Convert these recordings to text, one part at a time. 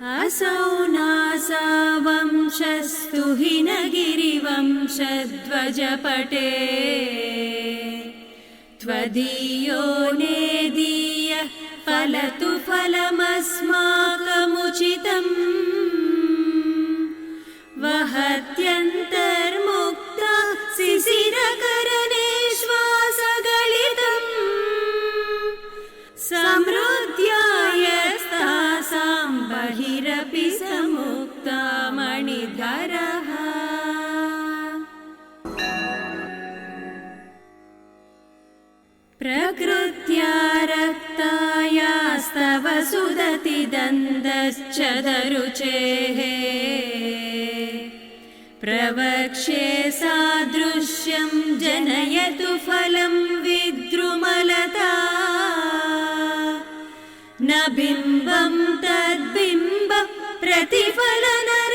असौ नासावंशस्तु हिनगिरिवंशध्वजपटे। त्वदीयो नेदीय फलतु फलमस्माकमुचितम् प्रकृत्या रक्तायास्तव सुदति दन्दश्च दरुचेः। प्रवक्ष्ये सादृश्यं जनयतु फलं विद्रुमलता। न बिम्बं तद्बिम्ब प्रतिफलनरागादरुणितम्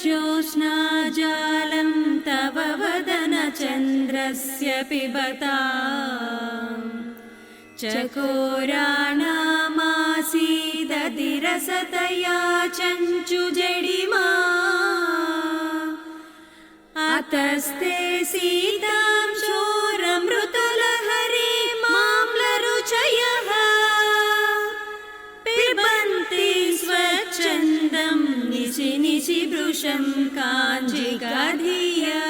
स्मितज्योत्स्नाजालं तव वदनचन्द्रस्य पिबता। चकोराणामासीदतिरसतया चञ्चुजडिमा। अतस्ते सीतां भृशं काञ्जिकाधिया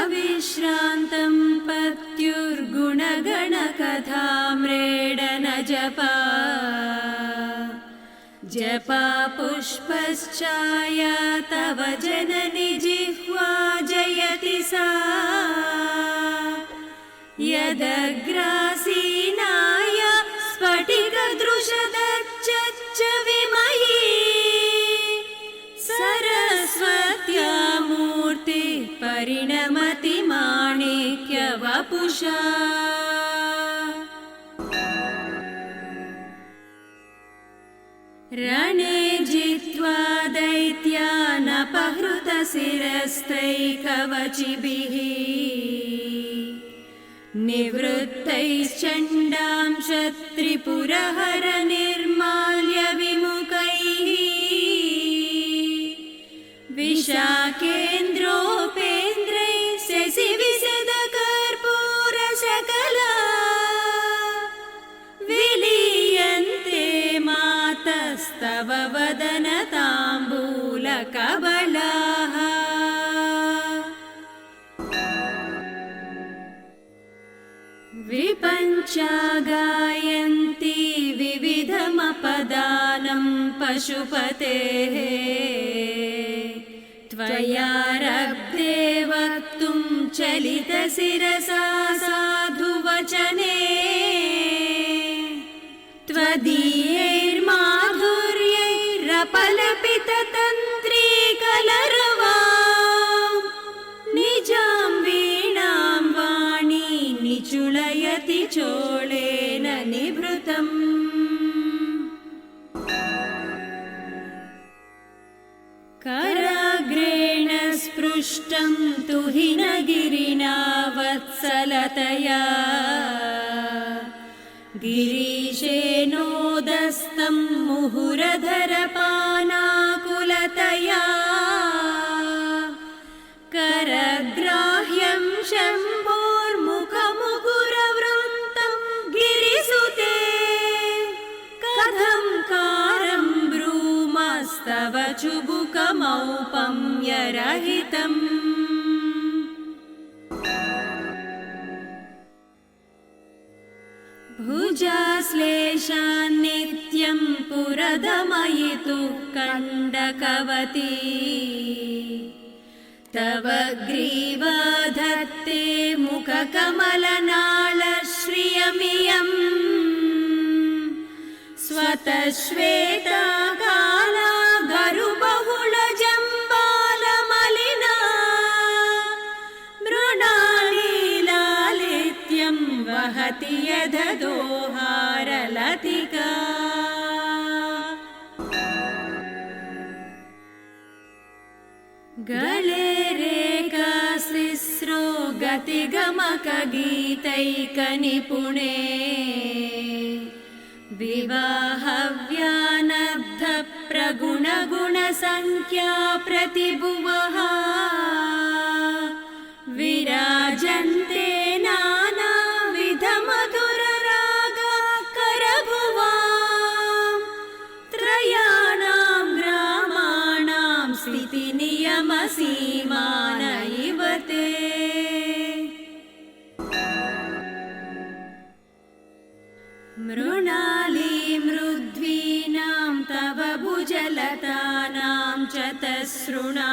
अविश्रान्तं पत्युर्गुणगणकथाम्रेडन जपा जपा पुष्पश्चाया तव जननि जिह्वा जयति सा। यदग्रासीनाय स्फटिकदृशदच्च माणिक्यवपुषा रणे जित्वा दैत्यानपहृतशिरस्तैकवचिभिः निवृत्तैश्चण्डां शत्रिपुरहर मातस्तव वदनताम्बूलकबलाः विपञ्चा गायन्ति विविधमपदानं पशुपतेः। त्वया रब्धे वक्तुं चलितशिरसा स्पृष्टं तु हिनगिरिना वत्सलतया गिरीशेनोदस्तं मुहुरधरपानाकुलतया चुबुकमौपम्यरहितम् भुजाश्लेषान्नित्यं पुरदमयितुः कण्डकवती तव ग्रीवाधत्ते मुखकमलनाळश्रियमियम् स्वतश्वेता वहति यददोहारलतिका गले गतिगमकगीतैकनिपुणे विवाहव्यानब्धप्रगुणगुणसङ्ख्या प्रतिभुवः मृणालीमृद्वीनां तव भुजलतानां चतसृणा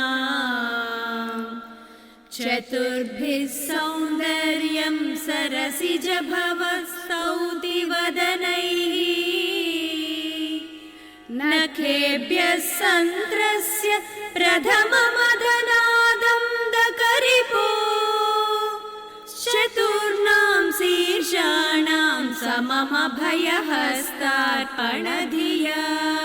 चतुर्भिः सौन्दर्यं सरसिज भवस्तौति वदनैः नखेभ्यः सन्त्रस्य प्रथममदनादं सममभयहस्तार्पणधिया